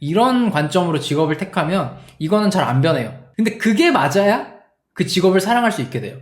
이런 관점으로 직업을 택하면 이거는 잘 안 변해요. 근데 그게 맞아야 그 직업을 사랑할 수 있게 돼요.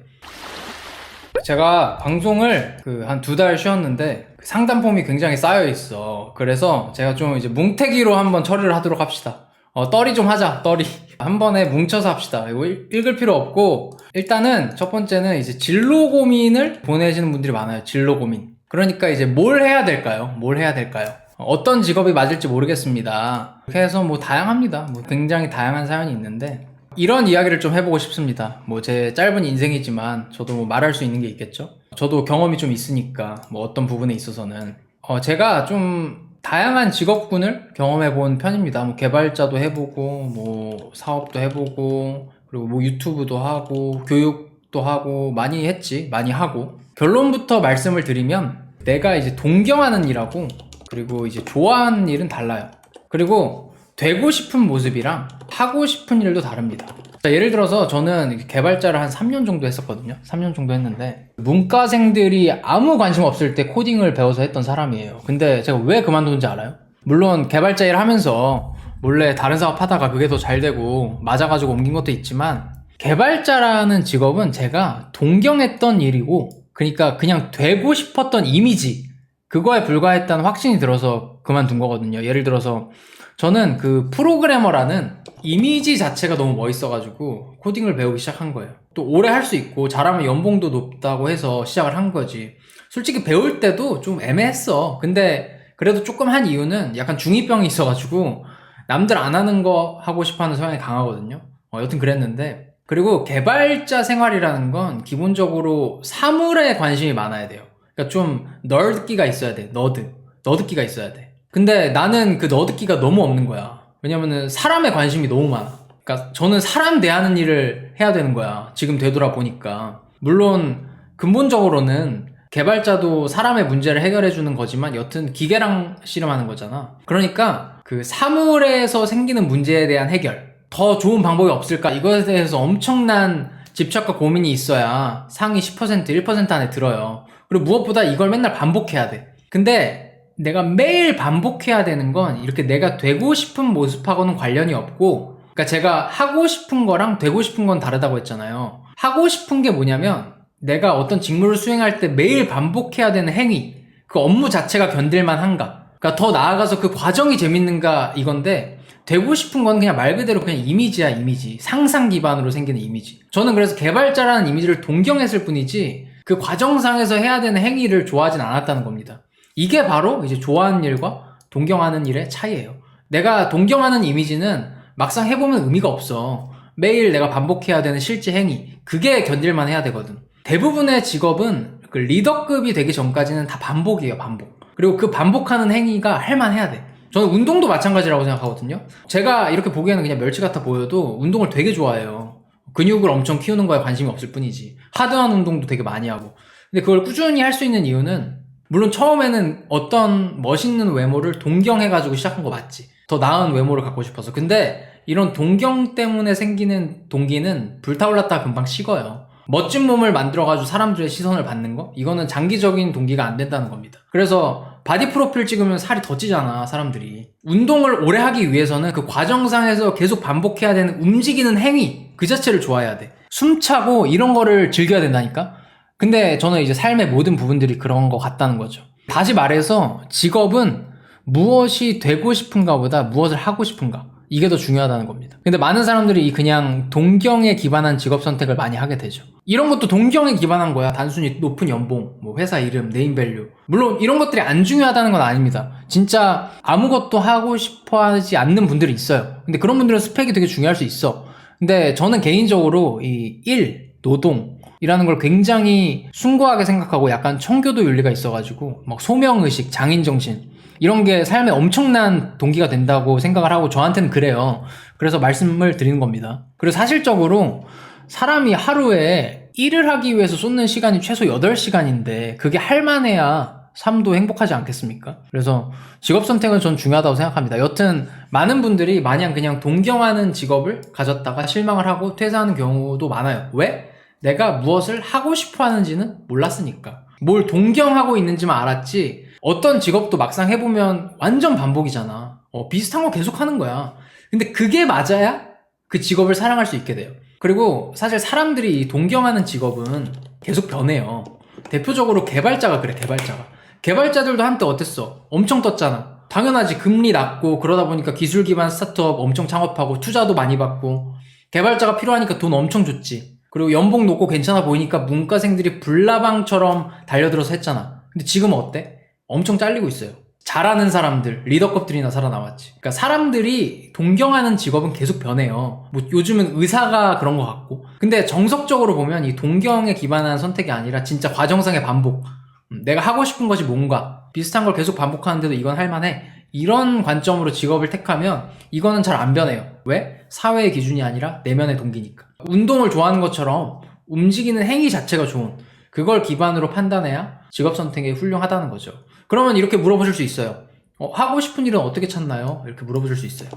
제가 방송을 그 한 두 달 쉬었는데 그 상담 폼이 굉장히 쌓여 있어. 그래서 제가 좀 이제 뭉태기로 한번 처리를 하도록 합시다. 어, 떨이 좀 하자, 떨이. 한 번에 뭉쳐서 합시다. 이거 읽- 읽을 필요 없고, 일단은 첫 번째는 이제 진로 고민을 보내시는 분들이 많아요. 진로 고민. 그러니까 이제 뭘 해야 될까요? 뭘 해야 될까요? 어떤 직업이 맞을지 모르겠습니다. 이렇게 해서 뭐 다양합니다. 뭐 굉장히 다양한 사연이 있는데, 이런 이야기를 좀 해보고 싶습니다. 뭐 제 짧은 인생이지만 저도 뭐 말할 수 있는 게 있겠죠. 저도 경험이 좀 있으니까 뭐 어떤 부분에 있어서는 어 제가 좀 다양한 직업군을 경험해 본 편입니다. 뭐 개발자도 해보고 뭐 사업도 해보고 그리고 뭐 유튜브도 하고 교육도 하고 많이 했지 많이 하고 결론부터 말씀을 드리면 내가 이제 동경하는 일하고 그리고 이제 좋아하는 일은 달라요. 그리고 되고 싶은 모습이랑 하고 싶은 일도 다릅니다. 자, 예를 들어서 저는 개발자를 한 3년 정도 했었거든요. 3년 정도 했는데 문과생들이 아무 관심 없을 때 코딩을 배워서 했던 사람이에요. 근데 제가 왜 그만뒀는지 알아요? 물론 개발자 일 하면서 몰래 다른 사업 하다가 그게 더 잘 되고 맞아가지고 옮긴 것도 있지만 개발자라는 직업은 제가 동경했던 일이고 그러니까 그냥 되고 싶었던 이미지 그거에 불과했다는 확신이 들어서 그만둔 거거든요. 예를 들어서 저는 그 프로그래머라는 이미지 자체가 너무 멋있어가지고 코딩을 배우기 시작한 거예요. 또 오래 할 수 있고 잘하면 연봉도 높다고 해서 시작을 한 거지. 솔직히 배울 때도 좀 애매했어. 근데 그래도 조금 한 이유는 약간 중2병이 있어가지고 남들 안 하는 거 하고 싶어 하는 성향이 강하거든요. 어, 여튼 그랬는데. 그리고 개발자 생활이라는 건 기본적으로 사물에 관심이 많아야 돼요. 그러니까 좀 널드기가 있어야 돼. 너드. 너드기가 있어야 돼. 근데 나는 그 너드기가 너무 없는 거야. 왜냐면은 사람에 관심이 너무 많아. 그러니까 저는 사람 대하는 일을 해야 되는 거야. 지금 되돌아보니까. 물론 근본적으로는 개발자도 사람의 문제를 해결해 주는 거지만 여튼 기계랑 씨름하는 거잖아. 그러니까 그 사물에서 생기는 문제에 대한 해결. 더 좋은 방법이 없을까? 이것에 대해서 엄청난 집착과 고민이 있어야 상위 10% 1% 안에 들어요. 그리고 무엇보다 이걸 맨날 반복해야 돼. 근데 내가 매일 반복해야 되는 건 이렇게 내가 되고 싶은 모습하고는 관련이 없고, 그러니까 제가 하고 싶은 거랑 되고 싶은 건 다르다고 했잖아요. 하고 싶은 게 뭐냐면 내가 어떤 직무를 수행할 때 매일 반복해야 되는 행위, 그 업무 자체가 견딜만 한가. 그러니까 더 나아가서 그 과정이 재밌는가 이건데 되고 싶은 건 그냥 말 그대로 그냥 이미지야 이미지 상상 기반으로 생기는 이미지 저는 그래서 개발자라는 이미지를 동경했을 뿐이지 그 과정상에서 해야 되는 행위를 좋아하진 않았다는 겁니다. 이게 바로 이제 좋아하는 일과 동경하는 일의 차이예요. 내가 동경하는 이미지는 막상 해보면 의미가 없어. 매일 내가 반복해야 되는 실제 행위 그게 견딜만 해야 되거든. 대부분의 직업은 그 리더급이 되기 전까지는 다 반복이에요 반복. 그리고 그 반복하는 행위가 할만해야 돼. 저는 운동도 마찬가지라고 생각하거든요. 제가 이렇게 보기에는 그냥 멸치 같아 보여도 운동을 되게 좋아해요. 근육을 엄청 키우는 거에 관심이 없을 뿐이지. 하드한 운동도 되게 많이 하고. 근데 그걸 꾸준히 할 수 있는 이유는 물론 처음에는 어떤 멋있는 외모를 동경해가지고 시작한 거 맞지. 더 나은 외모를 갖고 싶어서. 근데 이런 동경 때문에 생기는 동기는 불타올랐다가 금방 식어요. 멋진 몸을 만들어가지고 사람들의 시선을 받는 거? 이거는 장기적인 동기가 안 된다는 겁니다. 그래서 바디 프로필 찍으면 살이 더 찌잖아, 사람들이. 운동을 오래 하기 위해서는 그 과정상에서 계속 반복해야 되는 움직이는 행위, 그 자체를 좋아해야 돼. 숨차고 이런 거를 즐겨야 된다니까? 근데 저는 이제 삶의 모든 부분들이 그런 것 같다는 거죠. 다시 말해서 직업은 무엇이 되고 싶은가 보다 무엇을 하고 싶은가. 이게 더 중요하다는 겁니다. 근데 많은 사람들이 이 그냥 동경에 기반한 직업 선택을 많이 하게 되죠. 이런 것도 동경에 기반한 거야. 단순히 높은 연봉, 뭐 회사 이름, 네임밸류. 물론 이런 것들이 안 중요하다는 건 아닙니다. 진짜 아무것도 하고 싶어 하지 않는 분들이 있어요. 근데 그런 분들은 스펙이 되게 중요할 수 있어. 근데 저는 개인적으로 이 일, 노동, 이라는 걸 굉장히 숭고하게 생각하고 약간 청교도 윤리가 있어가지고 막 소명의식, 장인정신 이런 게 삶에 엄청난 동기가 된다고 생각을 하고 저한테는 그래요. 그래서 말씀을 드리는 겁니다. 그리고 사실적으로 사람이 하루에 일을 하기 위해서 쏟는 시간이 최소 8시간인데 그게 할만해야 삶도 행복하지 않겠습니까? 그래서 직업 선택은 전 중요하다고 생각합니다. 여튼 많은 분들이 마냥 그냥 동경하는 직업을 가졌다가 실망을 하고 퇴사하는 경우도 많아요. 왜? 내가 무엇을 하고 싶어 하는지는 몰랐으니까. 뭘 동경하고 있는지만 알았지 어떤 직업도 막상 해보면 완전 반복이잖아. 어, 비슷한 거 계속 하는 거야. 근데 그게 맞아야 그 직업을 사랑할 수 있게 돼요. 그리고 사실 사람들이 동경하는 직업은 계속 변해요. 대표적으로 개발자가 그래, 개발자가. 개발자들도 한때 어땠어? 엄청 떴잖아. 당연하지. 금리 낮고 그러다 보니까 기술 기반 스타트업 엄청 창업하고 투자도 많이 받고 개발자가 필요하니까 돈 엄청 줬지. 그리고 연봉 높고 괜찮아 보이니까 문과생들이 불나방처럼 달려들어서 했잖아. 근데 지금은 어때? 엄청 잘리고 있어요. 잘하는 사람들, 리더급들이나 살아남았지. 그러니까 사람들이 동경하는 직업은 계속 변해요. 뭐 요즘은 의사가 그런 것 같고. 근데 정석적으로 보면 이 동경에 기반한 선택이 아니라 진짜 과정상의 반복. 음, 내가 하고 싶은 것이 뭔가 비슷한 걸 계속 반복하는데도 이건 할만해. 이런 관점으로 직업을 택하면 이거는 잘 안 변해요. 왜? 사회의 기준이 아니라 내면의 동기니까. 운동을 좋아하는 것처럼 움직이는 행위 자체가 좋은 그걸 기반으로 판단해야 직업 선택에 훌륭하다는 거죠. 그러면 이렇게 물어보실 수 있어요. 어, 하고 싶은 일은 어떻게 찾나요? 이렇게 물어보실 수 있어요.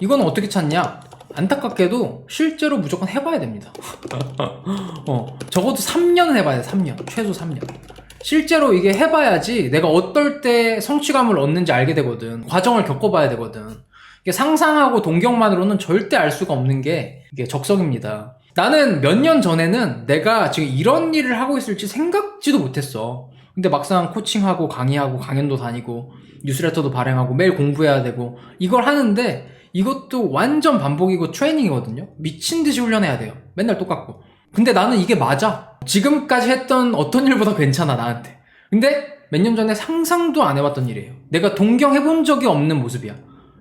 이건 어떻게 찾냐? 안타깝게도 실제로 무조건 해봐야 됩니다. 어, 적어도 3년은 해봐야 돼, 3년. 최소 3년. 실제로 이게 해봐야지 내가 어떨 때 성취감을 얻는지 알게 되거든. 과정을 겪어봐야 되거든. 이게 상상하고 동경만으로는 절대 알 수가 없는 게 이게 적성입니다. 나는 몇 년 전에는 내가 지금 이런 일을 하고 있을지 생각지도 못했어. 근데 막상 코칭하고 강의하고 강연도 다니고 뉴스레터도 발행하고 매일 공부해야 되고 이걸 하는데 이것도 완전 반복이고 트레이닝이거든요. 미친 듯이 훈련해야 돼요. 맨날 똑같고. 근데 나는 이게 맞아. 지금까지 했던 어떤 일보다 괜찮아, 나한테. 근데 몇 년 전에 상상도 안 해봤던 일이에요. 내가 동경해본 적이 없는 모습이야.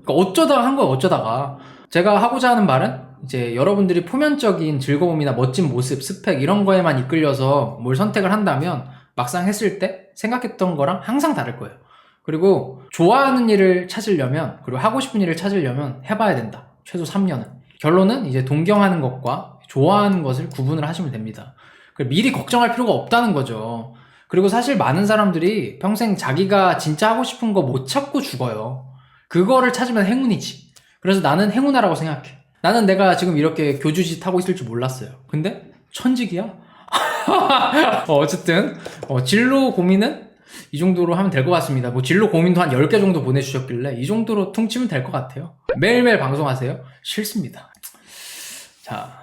그러니까 어쩌다가 한 거야, 어쩌다가. 제가 하고자 하는 말은 이제 여러분들이 표면적인 즐거움이나 멋진 모습, 스펙 이런 거에만 이끌려서 뭘 선택을 한다면 막상 했을 때 생각했던 거랑 항상 다를 거예요. 그리고 좋아하는 일을 찾으려면 그리고 하고 싶은 일을 찾으려면 해봐야 된다. 최소 3년은. 결론은 이제 동경하는 것과 좋아하는 것을 구분을 하시면 됩니다. 그리고 미리 걱정할 필요가 없다는 거죠. 그리고 사실 많은 사람들이 평생 자기가 진짜 하고 싶은 거 못 찾고 죽어요. 그거를 찾으면 행운이지. 그래서 나는 행운아라고 생각해. 나는 내가 지금 이렇게 교주짓 하고 있을 줄 몰랐어요. 근데 천직이야? 어, 어쨌든 어, 진로 고민은 이 정도로 하면 될 것 같습니다. 뭐 진로 고민도 한 10개 정도 보내주셨길래 이 정도로 퉁치면 될 것 같아요. 매일매일 방송하세요? 싫습니다. 자,